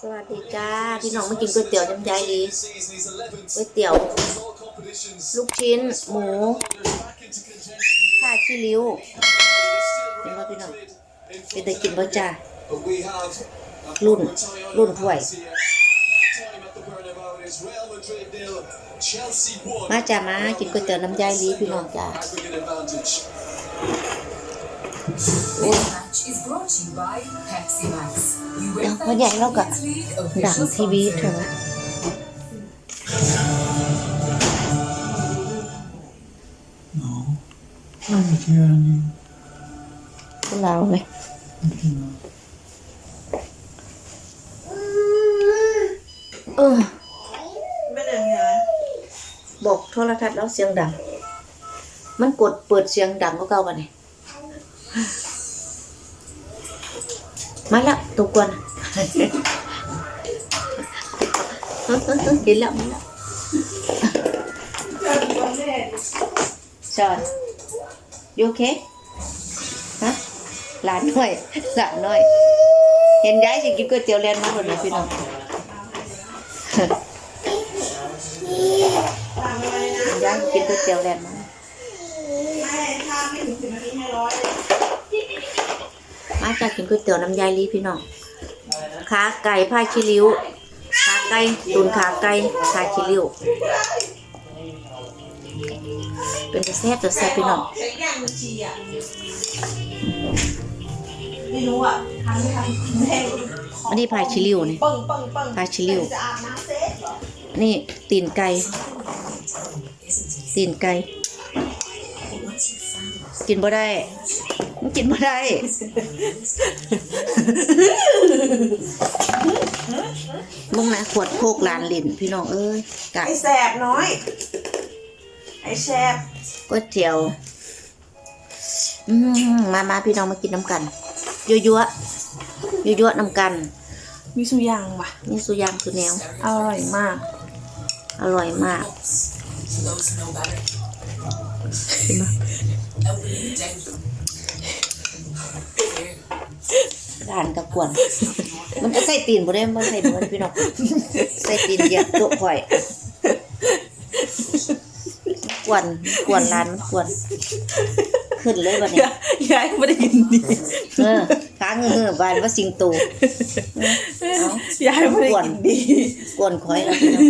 สวัสดีจ้า พี่น้องมากินก๋วยเตี๋ยวน้ำยายดีก๋วยเตี๋ยว ลูกชิ้น หมูผ้าขี้ริ้วเป็นว่าพี่น้องเป็นได้กินบ่จ้ารุ่น รุ่นถ้วย มาจ้ามากินก๋วยเตี๋ยวน้ำยายดีพี่น้องจ้า This match is brought to you by Pepsi Max. You เดี๋ยว win พ่อใหญ่เราก็ League ดัง official ทีวีเถ sponsor. อะ No, non tieni. พวกเราไหมเออไม่ได้ไงบอกโทรทัศน์แล้วเสียงดัง มันกดเปิดเสียงดังก็เก่าวันนี้มาแล้วตัวกวนเห็นแล้วมาแล้วจอนยู โอเคฮะหลานน้อยหลานน้อยเห็นยายสิกินก๋วยเตี๋ยวแลนมาหมดเลยพี่น้องย่างกินก๋วยเตี๋ยวแลนด์มา ไม่ถ้าไม่ถึงสิบนาทีให้ร้อย มาจากกินก๋วยเตี๋ยวน้ำยายลีพี่น้องขาไก่ผ้าชิริ้วขาไก่ตุนขาไก่ผ้าชิริ้ว เป็นแซ่บจะแซ่บพี่น้องใช้ย่างบัญชีอะไม่รู้อะทำไม่ทำแม่งอันนี้ผ้าชิริ้วนี่ผ้าชิริ้วนี่ตีนไก่ตีนไก่กินบ่ได้ มันกินบ่ได้มึงนะขวดโคกลานลินพี่น้องเอ้ยกะไอ้แสบน้อย ไอ้แสบก๋วยเตี๋ยวอืมมามาพี่น้องมากินน้ำกันยั่วยั่วยั่วยั่วๆน้ำกัน มีสุยางว่ะนี่สุยางสุแนวอร่อยมาก อร่อยมาก Those who know better. เห็นไหม Elderly danger. ร้านกับกวน มันจะใส่ตีนบ่ได้มันใส่เนื้อพี่น้องใส่ตีนเหยียบโต๊ะข่อยกวนกวนร้านมันกวน ขึ้นเลยบัดนี้ยายไม่ได้กินดีเออค้างเงือบานว่าสิงโตเออเอายายไม่ได้กินดีกวนข่อยแล้วพี่น้อ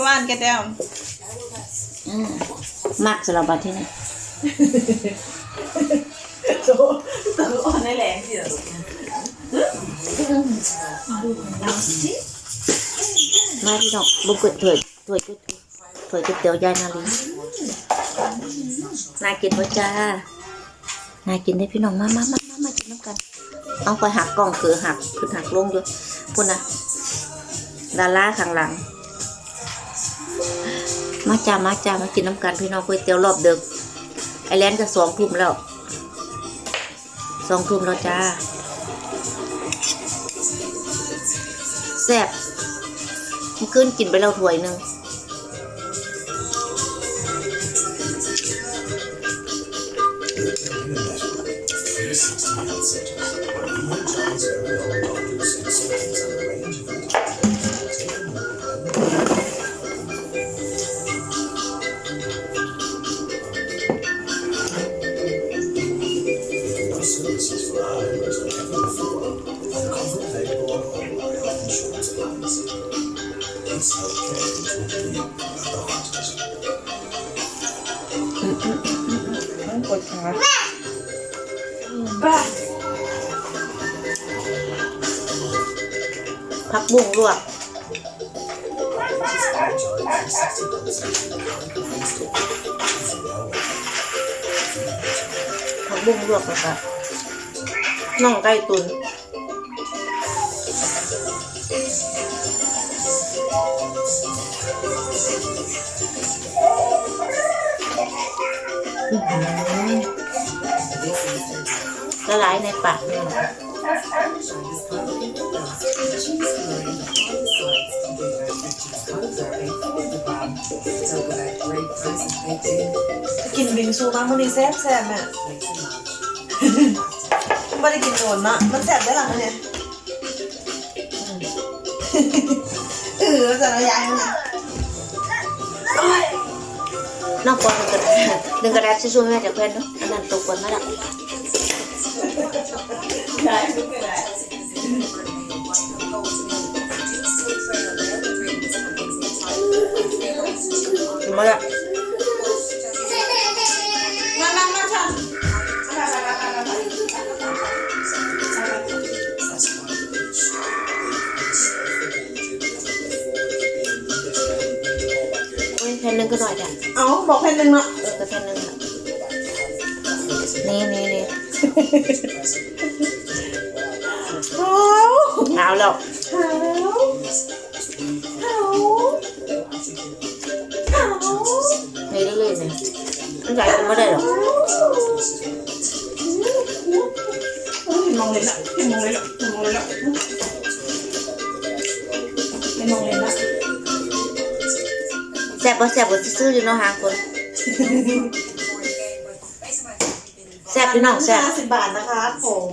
งว่านแกแต้มอืมมักสำหรับบัดที่นี่โตโตอ่อ มาพี่น้องบุกเกิดถวยถวยถวยก๋วยเตี๋ยวยายนาลีน่ากินพ่จ้าน่ากินได้พี่น้องมามามามามากินน้ำกัน เอาไปหักกล่องคือหักคือหักลงอยู่พุ่นนะดาราข้างหลัง มาจ้ามาจ้ามากินน้ำกันพี่น้องก๋วยเตี๋ยวรอบดึกไอแลนด์ก็สองทุ่มแล้วสองทุ่มแล้วจ้า แซ่บมื่อคืนกินไปแล้วถ้วยหนึ่ง ปวดขาบ้าพักบุ้งลวกพักบุ้งลวกแล้วก็น่องไก่ตุน ละลายในปากเลยกินบิงซูมามันนี่แซ่บแซ่บแม่ไม่ได้กินโดนนะมันแซ่บได้หรอเนี่ยเออจะระยายมัน น้องปอนหนึ่งกระดาษหนึ่งกระดาษช่วยแม่จากเพื่อนเนาะอันนั้นตกก่อนมาละมาละ ผ่นหนึ่งก็หน่อยจ้ะเอาบอกแผ่นหนึ่งเนาะเออก็แผ่นหนึ่งละนี่นี่นี่โอ้เอาแล้วขาวขาวขาวนี่เรื่อยๆเนี่ยมันใหญ่ขึ้นไม่ได้หรอกมองเลยละเห็นมองเลยละเห็นมองเลยละ ซ่บบ่แซ่บบ่ซื้อๆอยู่เนาะหางคนแซ่บพี่น้องแซ่บห้าสิบบาทนะคะผม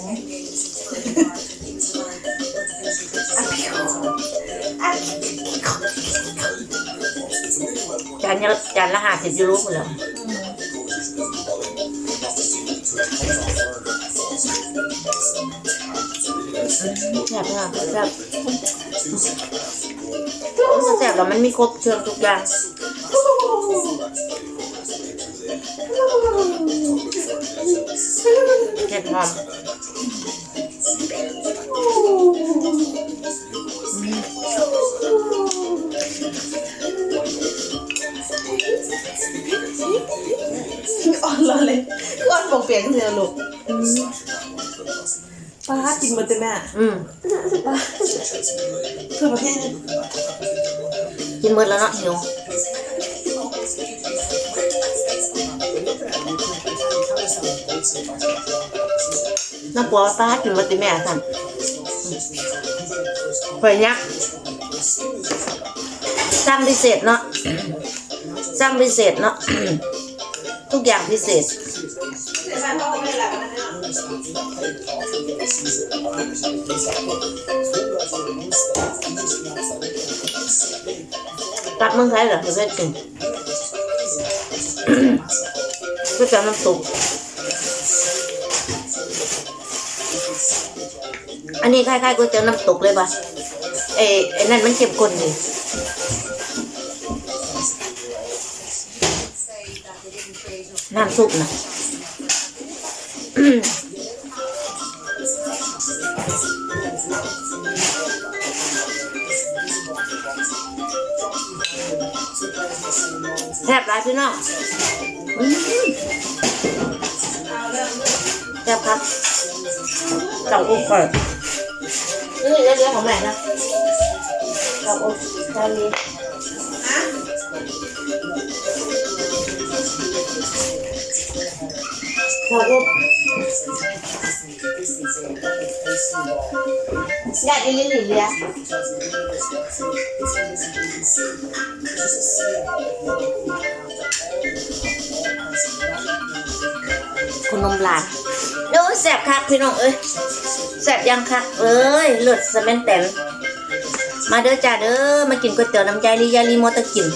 จานละจานละห้าสิบยูโรหมดแล้วแซ่บมากแซ่บมันแซ่บแล้วมันมีครบเครื่องทุกอย่าง เห็ดหอมอ่อนเลยเลยอ่อนบอกเปียกเสียลูกป้ากินหมดเลยแม่อืมคือประเภทกินหมดแล้วเนาะหิว น้ำปัวป้ากินมดติแม่สั่นเฮ้ยยักสร้างพิเศษเนาะสร้างพิเศษเนาะทุกอย่างพิเศษเดี๋ยวมันต้อไม่หลับนะเนี่ยกลับเมืองไทยเหรอเดี๋ยวไปกินก็จะน้ำซุป อันนี้คล้ายๆก๋วยเตี๋ยวน้ำตกเลยป่ะเอ้ไอ้นั่นมันเข้มข้นดิน้ำซุปนะแซ่บหลายพี่น้องแซ่บครับเต่าอบก่อน นี่เรื่องของแม่นะเต่าอบทะเลเต่าอบอยากกินลิ้นหรือเลียคุณนมหลานดูแสบคักพี่น้องเอ้ย แสบยังคักเอ้ยเลือดสะแมนแตนมาเด้อจ้าเด้อมากินก๋วยเตี๋ยวน้ำใจลียาลีมอตะกิน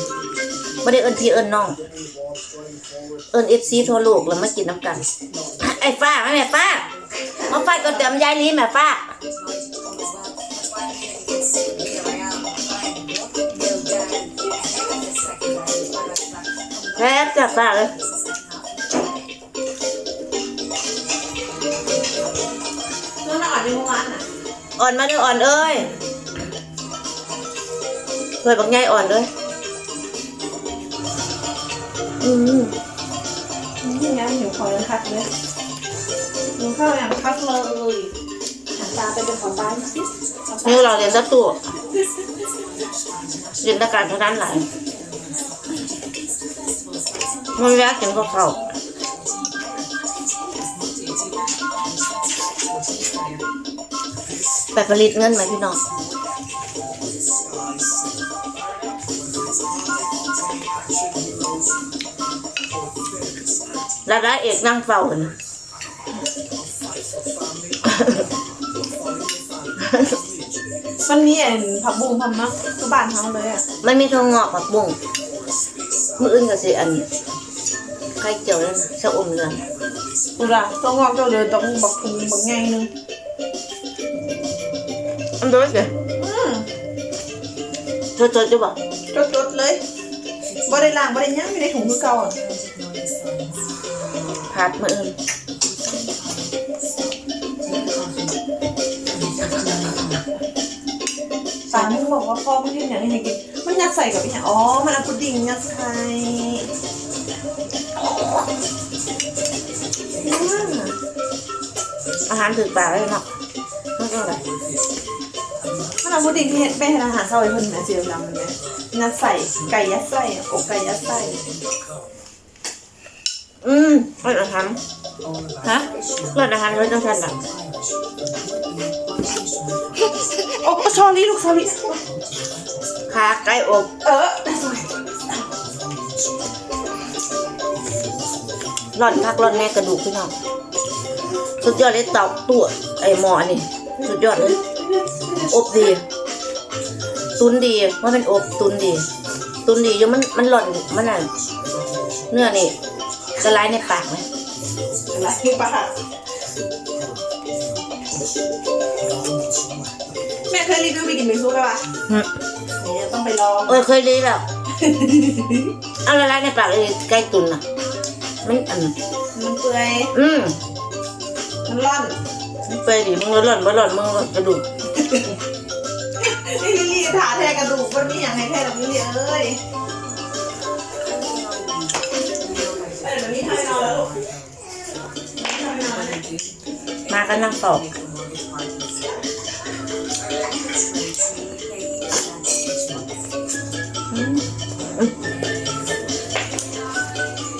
ไม่ได้เอิ้นพี่เอิ้นน้อง เอิ้นเอฟซีทั่วโลกแล้วมากินน้ำกัน ไอ้ฟ้าแม่ฟ้ามาฟ้าก๋วยเตี๋ยวน้ำยายลีแม่ฟ้าแซ่บจัดฟ้าเลย อ่อนมาเด้ออ่อนเอ้ยเคยบักใหญ่อ่อนเลยอืมนี่ไงหิวคอยังคักเลยหิวข้าวอย่างคักเลยหันตาไปเป็นขอตาสินี่เราเรียนสักตัวเรียนตะการเท่านั้นแหละมันอยากกินข้าวเขา ไปผลิตเงินไหมพี่น้องแล้วได้เอกนั่งเฝ้าน่ะมันมีอันผักบุ้งทำเนาะคือบ้านเขาเลยอะ มันมีทองงอกผักบุ้งมืออื่นก็สิอันไข่เจียวนั่นชะอมเนื้อกูละต้องงอกเจ้าเลยต้องบักพุงบักไงนึง อันเดียวกันอืมสดๆจะบอกจดๆเลยบ่ได้ล้างบ่ได้หยังอยู่ในถุงคือเก่าอะผัดมืออื่นสามมึงบอกว่าพ่อมึงกินอย่างนี้ให้กินมันยัดใส่กับอีหยังอ๋อมันเอาพุดดิ้งยัดใส่อืมอาหารถึงปากเลยเนาะไม่ต้องอะไร นเอาพุดดิ้งที่เห็นไปให้อาหารเศร้าไอ้เพิ่นแม่สีดำๆมันไหมยัดใส่ไก่ยัดใส่อกไก่ยัดใส่อืมเลิศอาหารฮะเลิศอาหารเลิศจังสันอะโอ้ชอรี่ลูกชอรี่ขาไก่อบเออร่อนคักร่อนแม่กระดูกพี่น้องสุดยอดเลยเตาตัวไอ้หมอนี่สุดยอดเลย อบดี ตุนดีว่าเป็นอบตุนดี ตุนดีอยู่มันมันหล่อนมันอะเนื้อนี่กระไรในปากไหมอะไรคือปะค่ะแม่เคยรีวิวไปกินมิซูกันปะอืมเดี๋ยวต้องไปลองเออเคยดีแล้วเอาละลายในปากเลยไก่ตุนอะ มันอันมันเปื่อยอืมมันร่อนมันเปื่อยดิมึงหล่อนบ่หล่อนมึงกระดูก นี่ลิลลี่ถาแทกระดูกมันมีอย่างให้แทกแบบนี้เอ้ยเอ้ยมันมีให้นอนแล้วลูกมีให้นอนแล้วมากันนั่งตอบ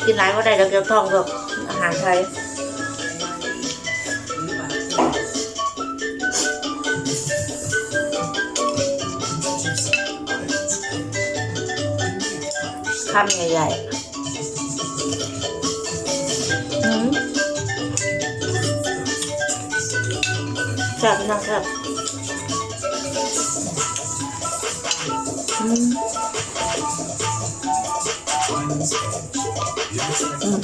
กินหลายก็ได้เดี๋ยวเกี่ยวทองกับอาหารไทย คำใหญ่ๆอืมแซ่บนะแซ่บอืมอืม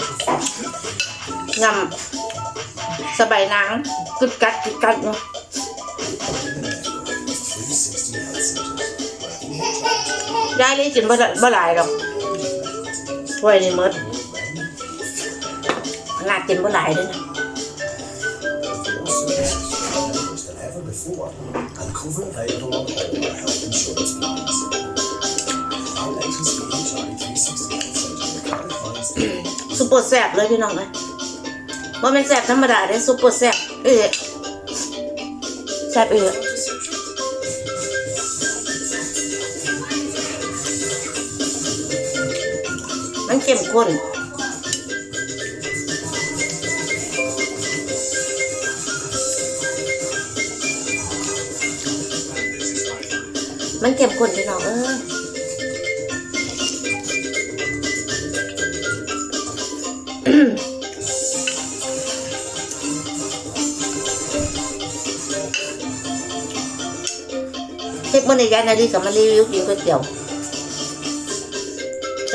ยำสบายนางกึดกัดกึดกัดเนาะยายเลยกินบ่ได้บ่หลายหรอก ถ้วยนี่หมดขนาดกินบ่หลายเลยนะ than ever before and cover available on all our health insurance plans. Our latest EHI 360 Health Centre clarifies the ซุปเปอร์แซ่บเลยพี่น้องเลยว่าเป็นแซ่บธรรมดาได้ซุปเปอร์แซ่บเอ้ยแซ่บเอ้ย มันเข้มข้นมันเข้มข้นพี่น้องเอ้ยเช็คมันในยายนาดีกับมารีวิวกินก๋วยเตี๋ยว ก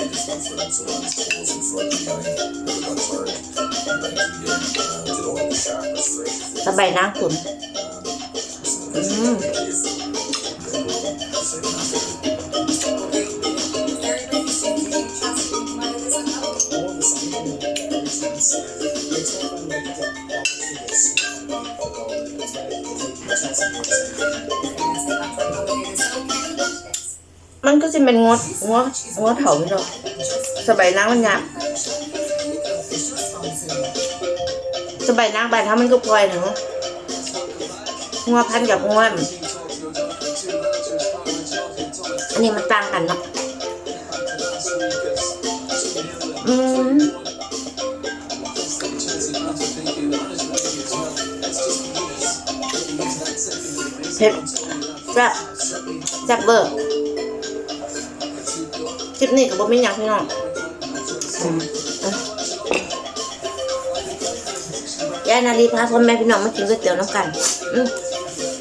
and it's very difficult for them. Some of these goals in front behind, never got tired. And then the game, um, did all the sharp, straight. สบายนางขุน Mm. มันก็จะเป็นงดงดงดเถาพี่น้องสบายนางมันยากสบายนางบานเขามันก็ปล่อยหนูงัวพันกับงัวอันนี้มันต่างกันเนาะอืมเผ็ดแซ่บแซ่บเบอร์ ลิปนี้ก็บ่มีหยังพี่น้องอืมอะยายนาลีพาพ่อแม่พี่น้องมากินก๋วยเตี๋ยวน้ำกันอืม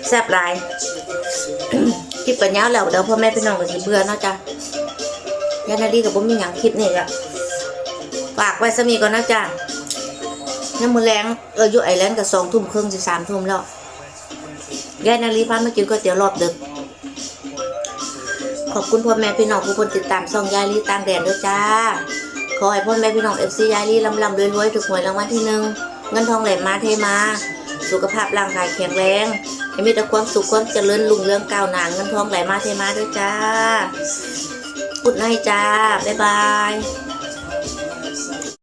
แซ่บหลายคลิปกันยาวแล้วเดี๋ยวพ่อแม่พี่น้องก็สิเบื่อเนาะจ้ะยายนาลีกับบ่มีหยังคลิปนี่ละฝากไว้สมีก่อนนะจ้ะน้ำมือแรงเอออยู่ไอแลนด์กับสองทุ่มครึ่งสิสามทุ่มแล้วยายนาลีพามากินก๋วยเตี๋ยวรอบดึก ขอบคุณพ่อแม่พี่น้องทุกคนติดตามช่องยายลีต่างแดนด้วยจ้า ขอให้พ่อแม่พี่น้องเอฟซียายลีลำลำรวยๆถูกหวยรางวัลที่หนึ่งเงินทองไหลมาเทมา สุขภาพร่างกายแข็งแรงให้มีแต่ความสุขความเจริญรุ่งเรืองก้าวหน้าเงินทองไหลมาเทมาด้วยจ้า กุดให้จ้า บ๊ายบาย